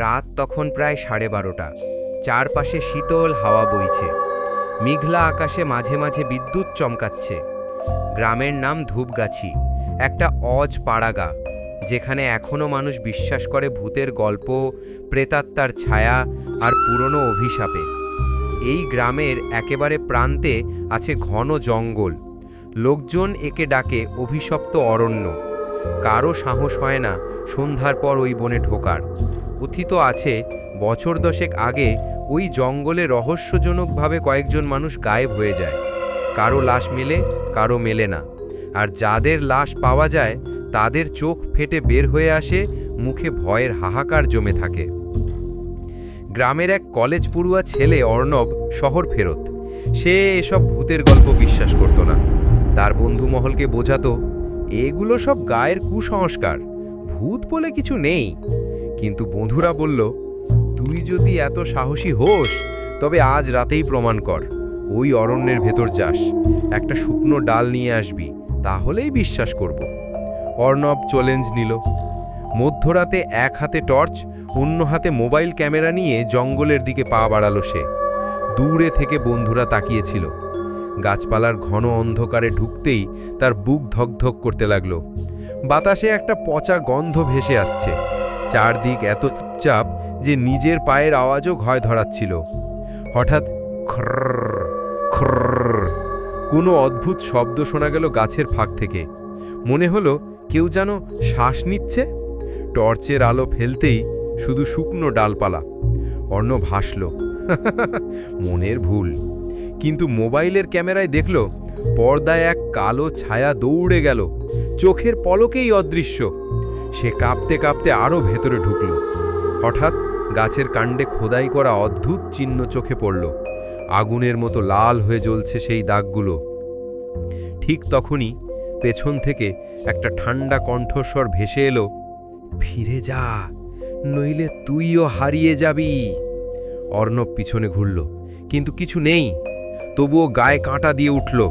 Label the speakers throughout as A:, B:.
A: রাত তখন প্রায় সাড়ে বারোটা। চারপাশে শীতল হাওয়া বইছে। মেঘলা আকাশে মাঝে মাঝে বিদ্যুৎ চমকাচ্ছে। গ্রামের নাম ধূপগাছি। একটা অজ পাড়াগা, যেখানে এখনও মানুষ বিশ্বাস করে ভূতের গল্প, প্রেতাত্মার ছায়া আর পুরনো অভিশাপে। এই গ্রামের একেবারে প্রান্তে আছে ঘন জঙ্গল। লোকজন একে ডাকে অভিশপ্ত অরণ্য। কারও সাহস হয় না সন্ধ্যার পর ওই বনে ঢোকার। কথিত আছে, বছর দশেক আগে ওই জঙ্গলে রহস্যজনকভাবে কয়েকজন মানুষ গায়েব হয়ে যায়। কারও লাশ মেলে, কারও মেলে না। আর যাদের লাশ পাওয়া যায়, তাদের চোখ ফেটে বের হয়ে আসে, মুখে ভয়ের হাহাকার জমে থাকে। গ্রামের এক কলেজ পড়ুয়া ছেলে অর্ণব শহর ফেরত। সে এসব ভূতের গল্প বিশ্বাস করত না। তার বন্ধু মহলকে বোঝাতো, এগুলো সব গায়ের কুসংস্কার। ভূত বলে কিছু নেই। কিন্তু বন্ধুরা বলল, তুই যদি এত সাহসী হোস, তবে আজ রাতেই প্রমাণ কর, ওই অরণ্যের ভেতর যাস, একটা শুকনো ডাল নিয়ে আসবি, তাহলেই বিশ্বাস করব। অর্ণব চ্যালেঞ্জ নিল। মধ্যরাতে এক হাতে টর্চ, অন্য হাতে মোবাইল ক্যামেরা নিয়ে জঙ্গলের দিকে পা বাড়ালো সে। দূরে থেকে বন্ধুরা তাকিয়েছিল। গাছপালার ঘন অন্ধকারে ঢুকতেই তার বুক ধকধক করতে লাগল। বাতাসে একটা পচা গন্ধ ভেসে আসছে। চারদিক এত চাপ যে নিজের পায়ের আওয়াজও ঘয় ধরাচ্ছিল। হঠাৎ খর্র কোনো অদ্ভুত শব্দ শোনা গেল গাছের ফাঁক থেকে। মনে হলো কেউ যেন শ্বাস নিচ্ছে। টর্চের আলো ফেলতেই শুধু শুকনো ডালপালা। অর্ণ ভাসল মনের ভুল। কিন্তু মোবাইলের ক্যামেরায় দেখল, পর্দায় এক কালো ছায়া দৌড়ে গেল। চোখের পলকেই অদৃশ্য। সে কাঁপতে কাঁপতে আরও ভেতরে ঢুকল। হঠাৎ গাছের কাণ্ডে খোদাই করা অদ্ভুত চিহ্ন চোখে পড়ল। আগুনের মতো লাল হয়ে জ্বলছে সেই দাগগুলো। ঠিক তখনই পেছন থেকে একটা ঠান্ডা কণ্ঠস্বর ভেসে এলো, ফিরে যা, নইলে তুইও হারিয়ে যাবি। অর্ণব পিছনে ঘুরল, কিন্তু কিছু নেই, তবুও গায়ে কাঁটা দিয়ে উঠল।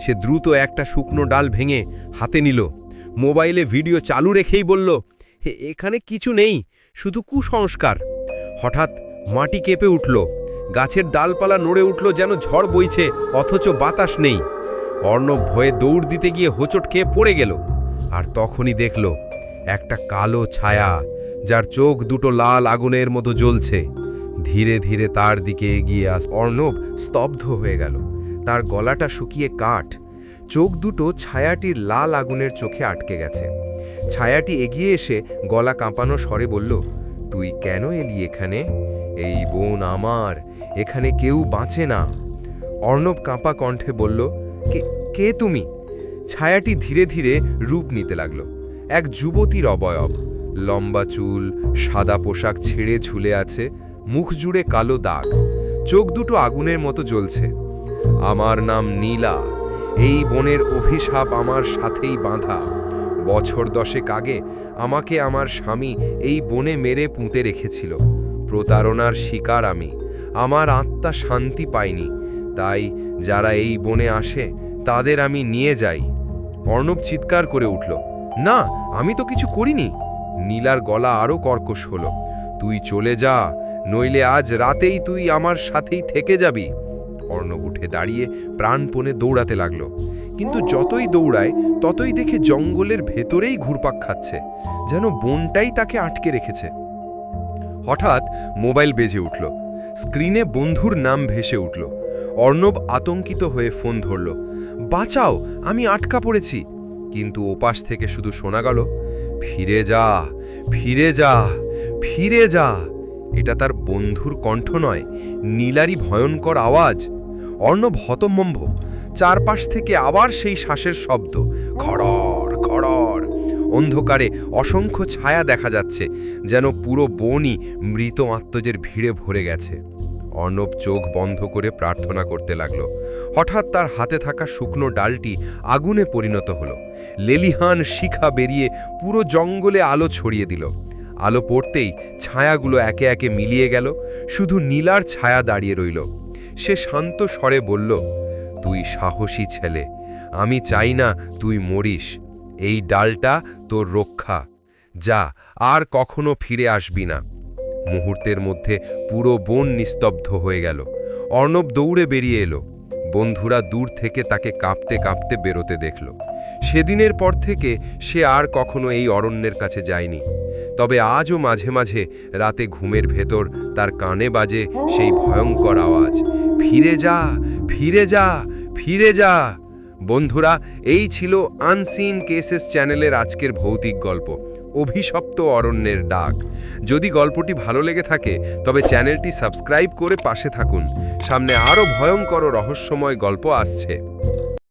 A: সে দ্রুত একটা শুকনো ডাল ভেঙে হাতে নিল। মোবাইলে ভিডিও চালু রেখেই বলল "হে, এখানে কিছু নেই শুধু কুসংস্কার। হঠাৎ মাটি কেঁপে উঠল গাছের ডালপালা নড়ে উঠল যেন ঝড় বইছে অথচ বাতাস নেই। অর্ণব ভয়ে দৌড় দিতে গিয়ে হোঁচট খেয়ে পড়ে গেল আর তখনই দেখল একটা কালো ছায়া যার চোখ দুটো লাল আগুনের মতো জ্বলছে। ধীরে ধীরে তার দিকে এগিয়ে আস অর্ণব স্তব্ধ হয়ে গেল তার গলাটা শুকিয়ে কাঠ চোখ দুটো ছায়াটির লাল আগুনের চোখে আটকে গেছে। ছায়াটি এগিয়ে এসে গলা কাঁপানো স্বরে বলল, তুই কেন এলি এখানে? এই বোন আমার, এখানে কেউ বাঁচে না। অর্ণব কাঁপা কণ্ঠে বলল, কে কে তুমি? ছায়াটি ধীরে ধীরে রূপ নিতে লাগল। এক যুবতীর অবয়ব। লম্বা চুল, সাদা পোশাক ছেড়ে ঝুলে আছে, মুখ জুড়ে কালো দাগ। চোখ দুটো আগুনের মতো জ্বলছে। আমার নাম নীলা এই বনের অভিশাপ আমার সাথেই বাঁধা। বছর দশেক আগে আমাকে আমার স্বামী এই বনে মেরে পুঁতে রেখেছিল। প্রতারণার শিকার আমি। আমার আত্মা শান্তি পায়নি তাই যারা এই বনে আসে, তাদের আমি নিয়ে যাই। অর্ণব চিৎকার করে উঠল, না, আমি তো কিছু করিনি। নীলার গলা আরও কর্কশ হলো, তুই চলে যা, নইলে আজ রাতেই তুই আমার সাথেই থেকে যাবি। অর্ণব উঠে দাঁড়িয়ে প্রাণপণে দৌড়াতে লাগল। কিন্তু যতই দৌড়ায়, ততই দেখে জঙ্গলের ভেতরেই ঘুরপাক খাচ্ছে, যেন বনটাই তাকে আটকে রেখেছে। হঠাৎ মোবাইল বেজে উঠল। স্ক্রিনে বন্ধুর নাম ভেসে উঠল। অর্ণব আতঙ্কিত হয়ে ফোন ধরল। বাঁচাও, আমি আটকা পড়েছি। কিন্তু ওপাশ থেকে শুধু শোনা গেল, ফিরে যা ফিরে যা ফিরে যা। এটা তার বন্ধুর কণ্ঠ নয় নীলারি ভয়ঙ্কর আওয়াজ। অর্ণব হতমম্ভ চারপাশ থেকে আবার সেই শ্বাসের শব্দ খড়র খড়র অন্ধকারে অসংখ্য ছায়া দেখা যাচ্ছে, যেন পুরো বনই মৃত আত্মজের ভিড়ে ভরে গেছে। অর্ণব চোখ বন্ধ করে প্রার্থনা করতে লাগল। হঠাৎ তার হাতে থাকা শুকনো ডালটি আগুনে পরিণত হলো। লেলিহান শিখা বেরিয়ে পুরো জঙ্গলে আলো ছড়িয়ে দিল। আলো পড়তেই ছায়াগুলো একে একে মিলিয়ে গেল, শুধু নীলার ছায়া দাঁড়িয়ে রইল। সে শান্ত স্বরে বলল, তুই সাহসী ছেলে, আমি চাই না তুই মরিস। এই ডালটা তোর রক্ষা। যা, আর কখনো ফিরে আসবি না।
B: মুহূর্তের মধ্যে পুরো বন নিস্তব্ধ হয়ে গেল। অর্ণব দৌড়ে বেরিয়ে এলো। বন্ধুরা দূর থেকে তাকে কাঁপতে কাঁপতে বেরোতে দেখল। সেদিনের পর থেকে সে আর কখনো এই অরণ্যের কাছে যায়নি। তবে আজও মাঝে মাঝে রাতে ঘুমের ভেতর তার কানে বাজে সেই ভয়ঙ্কর আওয়াজ। ফিরে যা ফিরে যা ফিরে যা। বন্ধুরা, এই ছিল আনসিন কেসেস চ্যানেলের আজকের ভৌতিক গল্প, অভিশপ্ত অরণ্যের ডাক। যদি গল্পটি ভালো লেগে থাকে, তবে চ্যানেলটি সাবস্ক্রাইব করে পাশে থাকুন। সামনে আরও ভয়ঙ্কর রহস্যময় গল্প আসছে।